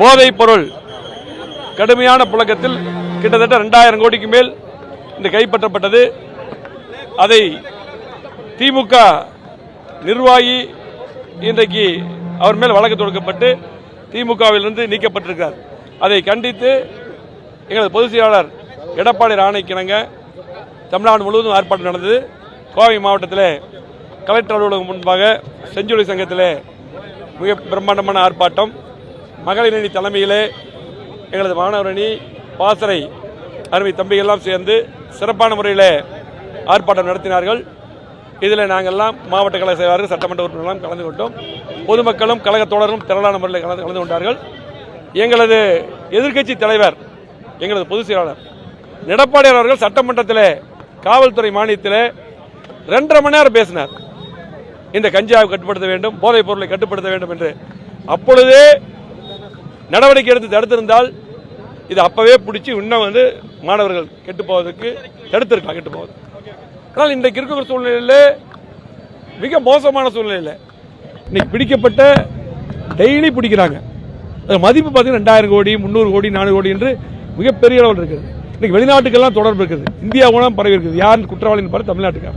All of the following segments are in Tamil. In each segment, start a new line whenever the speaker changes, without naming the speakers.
போதைப் பொருள். கடுமையான புழக்கத்தில் கிட்டத்தட்ட ரெண்டாயிரம் கோடிக்கு மேல் இந்த கைப்பற்றப்பட்டது. அதை திமுக நிர்வாகி இன்றைக்கு அவர் மேல் வழக்கு தொடுக்கப்பட்டு திமுகவிலிருந்து நீக்கப்பட்டிருக்கிறார். அதை கண்டித்து எங்களது பொதுச் செயலாளர் எடப்பாடி ராணைக்கிணங்க தமிழ்நாடு முழுவதும் ஆர்ப்பாட்டம் நடந்தது. கோவை மாவட்டத்தில் கலெக்டர் அலுவலகம் முன்பாக செஞ்சுரி சங்கத்தில் மிக பிரம்மாண்டமான ஆர்ப்பாட்டம். மகளிர் அணி தலைமையிலே எங்களது மாணவர் அணி பாசறை அருமை தம்பிகள்லாம் சேர்ந்து சிறப்பான முறையில் ஆர்ப்பாட்டம் நடத்தினார்கள். இதில் நாங்கள்லாம் மாவட்ட கழக செயலாளர்கள் சட்டமன்ற உறுப்பினர்களும் கலந்து கொண்டோம். பொதுமக்களும் கழக திரளான முறையில் கலந்து கலந்து கொண்டார்கள். எங்களது எதிர்க்கட்சி தலைவர் எங்களது பொதுச் செயலாளர் எடப்பாடியார் அவர்கள் சட்டமன்றத்தில் காவல்துறை மானியத்தில் ரெண்டரை மணி நேரம் பேசினார். இந்த கஞ்சாவை கட்டுப்படுத்த வேண்டும் போதைப் பொருளை கட்டுப்படுத்த வேண்டும் என்று. அப்பொழுதே நடவடிக்கை எடுத்து தடுத்திருந்தால் இது அப்பவே பிடிச்சி இன்னும் வந்து மாணவர்கள் கெட்டு போவதற்கு தடுத்திருக்கலாம் கெட்டு போவது. ஆனால் இன்றைக்கு இருக்கிற சூழ்நிலையில் மிக மோசமான சூழ்நிலையில் இன்னைக்கு பிடிக்கப்பட்ட டெய்லி பிடிக்கிறாங்க. மதிப்பு பார்த்தீங்கன்னா ரெண்டாயிரம் கோடி முந்நூறு கோடி நானூறு கோடி என்று மிகப்பெரிய அளவில் இருக்குது. இன்னைக்கு வெளிநாட்டுக்கெல்லாம் தொடர்பு இருக்குது. இந்தியாவுடன் பரவி இருக்குது. யார் குற்றவாளின்னு பாரு தமிழ்நாட்டுக்காக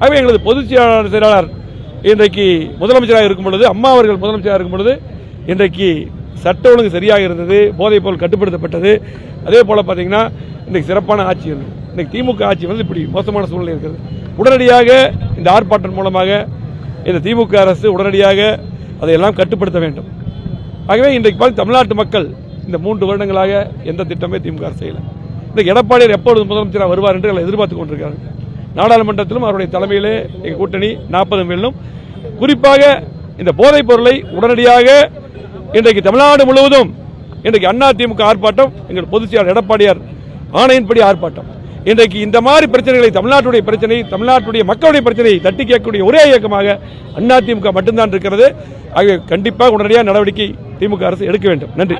ஆகவே எங்களது பொதுச் செயலாளர் செயலாளர் இன்றைக்கு முதலமைச்சராக இருக்கும் பொழுது அம்மா அவர்கள் முதலமைச்சராக இருக்கும் பொழுது இன்றைக்கு சட்ட ஒழுங்கு சரியாக இருந்தது போதைப் பொருள் கட்டுப்படுத்தப்பட்டது. அதே போல் பார்த்தீங்கன்னா இன்றைக்கு சிறப்பான ஆட்சி இருந்தது இன்றைக்கு திமுக ஆட்சி வந்து இப்படி மோசமான சூழ்நிலை இருக்கிறது உடனடியாக இந்த ஆர்ப்பாட்டம் மூலமாக இந்த திமுக அரசு உடனடியாக அதையெல்லாம் கட்டுப்படுத்த வேண்டும். ஆகவே இன்றைக்கு பார்த்து தமிழ்நாட்டு மக்கள் இந்த மூன்று வருடங்களாக எந்த திட்டமே திமுக அரசு செய்யலை. இன்றைக்கு எடப்பாடியார் எப்பொழுது முதலமைச்சராக வருவார் என்று எல்லாம் எதிர்பார்த்து கொண்டிருக்கிறார்கள். நாடாளுமன்றத்திலும் அவருடைய தலைமையிலே எங்கள் கூட்டணி நாற்பது மேலும். குறிப்பாக இந்த போதைப் பொருளை உடனடியாக இன்றைக்கு தமிழ்நாடு முழுவதும் இன்றைக்கு அண்ணா திமுக ஆர்ப்பாட்டம் எங்கள் பொதுச் செயலாளர் எடப்பாடியார் ஆணையின்படி ஆர்ப்பாட்டம். இன்றைக்கு இந்த மாதிரி பிரச்சனைகளை தமிழ்நாட்டுடைய பிரச்சனை தமிழ்நாட்டுடைய மக்களுடைய பிரச்சனையை தட்டி கேட்கக்கூடிய ஒரே இயக்கமாக அண்ணா திமுக மட்டும்தான் இருக்கிறது. ஆகவே கண்டிப்பாக உடனடியாக நடவடிக்கை திமுக அரசு எடுக்க வேண்டும். நன்றி.